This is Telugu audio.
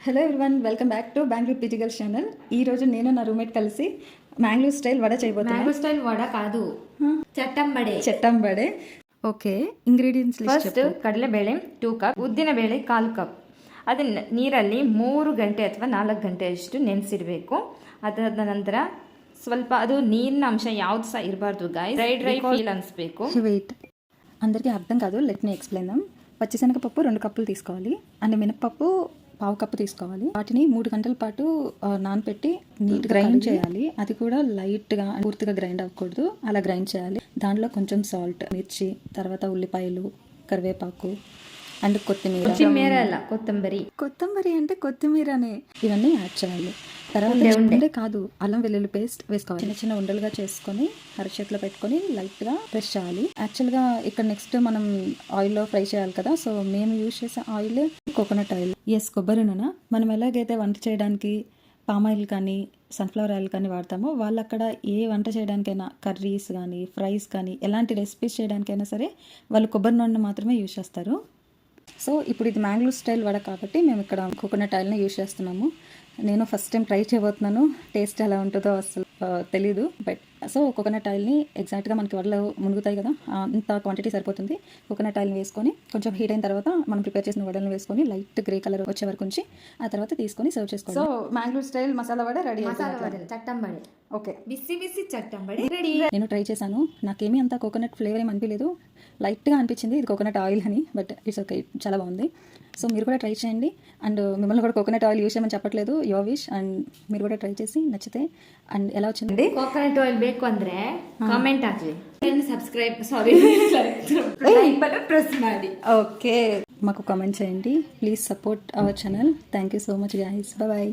hello everyone welcome back to Bengaluru పిజిగల్ channel ఈ రోజు నేను నా రూమ్మేట్ కలిసి మ్యాంగ్లూర్ స్టైల్ వడ చేయబోతున్నాను మ్యాంగో స్టైల్ వడ కాదు చట్టంబడే చెట్టం వడే ఓకే ఇంగ్రీడియంట్స్ ಫಸ್ಟ್ ಕಡಲೆಬೇಳೆ ಟೂ ಕಪ್ ಉದ್ದಿನ ಬೇಳೆ ಕಾಲು ಕಪ್ ಅದನ್ನ ನೀರಲ್ಲಿ ಮೂರು ಗಂಟೆ ಅಥವಾ ನಾಲ್ಕು ಗಂಟೆ ಅಷ್ಟು ನೆನೆಸಿಡಬೇಕು ಅದಾದ ನಂತರ ಸ್ವಲ್ಪ ಅದು ನೀರಿನ ಅಂಶ ಯಾವ್ದು ಸಹ ಇರಬಾರ್ದು ಗಾಯ ಡ್ರೈ ಡ್ರೈ ಫೀಲ್ ಅನಿಸ್ಬೇಕು వెయిట్ అందరికీ అర్థం కాదు లెట్ మీ ఎక్స్ప్లెయిన్ దమ్ పచ్చిశనగపప్పు రెండు కప్పులు తీసుకోవాలి అండ్ మినపప్పు పావు కప్పు తీసుకోవాలి. వాటిని మూడు గంటల పాటు ఆ, నానబెట్టి నీట్ గ్రైండ్ చేయాలి. అది కూడా లైట్గా పూర్తిగా గ్రైండ్ అవ్వకూడదు. అలా గ్రైండ్ చేయాలి. దాంట్లో కొంచెం సాల్ట్ మిర్చి తర్వాత ఉల్లిపాయలు కరివేపాకు అండ్ కొత్తిమీర. కొత్తిమీర అಲ್ಲ కొత్తంబరి కొత్తిమీర అంటే కొత్తిమీరనే. ఇవన్నీ యాడ్ చేయాలి. తర్వాత ఉండే కాదు అల్లం వెల్లుల్లి పేస్ట్ వేసుకోవాలి. చిన్న చిన్న ఉండలుగా చేసుకొని అరచేతిలో పెట్టుకొని లైట్గా ప్రెస్ చేయాలి. యాక్చువల్గా ఇక్కడ నెక్స్ట్ మనం ఆయిల్లో ఫ్రై చేయాలి కదా సో మేము యూజ్ చేసే ఆయిల్ కోకోనట్ ఆయిల్. ఎస్ కొబ్బరి నూనె. మనం ఎలాగైతే వంట చేయడానికి పామ్ ఆయిల్ కానీ సన్ఫ్లవర్ ఆయిల్ కానీ వాడతామో వాళ్ళు అక్కడ ఏ వంట చేయడానికైనా కర్రీస్ కానీ ఫ్రైస్ కానీ ఎలాంటి రెసిపీస్ చేయడానికైనా సరే వాళ్ళు కొబ్బరి నూనె మాత్రమే యూజ్ చేస్తారు. సో ఇప్పుడు ఇది మ్యాంగ్లూర్ స్టైల్ వడ కాబట్టి మేము ఇక్కడ కోకోనట్ ఆయిల్ని యూజ్ చేస్తున్నాము. నేను ఫస్ట్ టైం ట్రై చేయబోతున్నాను. టేస్ట్ ఎలా ఉంటుందో అసలు తెలీదు బట్ సో కోకోనట్ ఆయిల్ని ఎగ్జాక్ట్గా మనకి వడలు మునుగుతాయి కదా అంత క్వాంటిటీ సరిపోతుంది. కోకోనట్ ఆయిల్ని వేసుకొని కొంచెం హీట్ అయిన తర్వాత మనం ప్రిపేర్ చేసిన వడలను వేసుకొని లైట్ గ్రే కలర్ వచ్చే వరకు ఉంచి ఆ తర్వాత తీసుకొని సర్వ్ చేసుకోవాలి. So Mangalore style masala vada ready చట్టం ఓకే బిస్సి బిస్సి చట్టం రెడీ నేను ట్రై చేశాను. నాకేమీ అంత కోకోనట్ ఫ్లేవర్ ఏమి అనిపించలేదు. లైట్గా అనిపించింది ఇది కోకోనట్ ఆయిల్ అని బట్ ఇట్స్ ఓకే చాలా బాగుంది. సో మీరు కూడా ట్రై చేయండి. అండ్ మిమ్మల్ని కూడా కోకోనట్ ఆయిల్ యూస్ చేయమని చెప్పట్లేదు యువర్ విష్ అండ్ మీరు కూడా ట్రై చేసి నచ్చితే. అండ్ ఎలా వచ్చింది కోకోనట్ ఆయిల్ ಬೇಕು ಅಂದ್ರೆ ಕಾಮೆಂಟ್ ಹಾಕ್ಲಿ ಸಬ್ಸ್ಕ್ರೈಬ್ ಸಾರಿ ಬಟನ್ ಪ್ರೆಸ್ ಮಾಡಿ ఓకే మాకు కామెంట్ చేయండి please support our channel thank you so much guys bye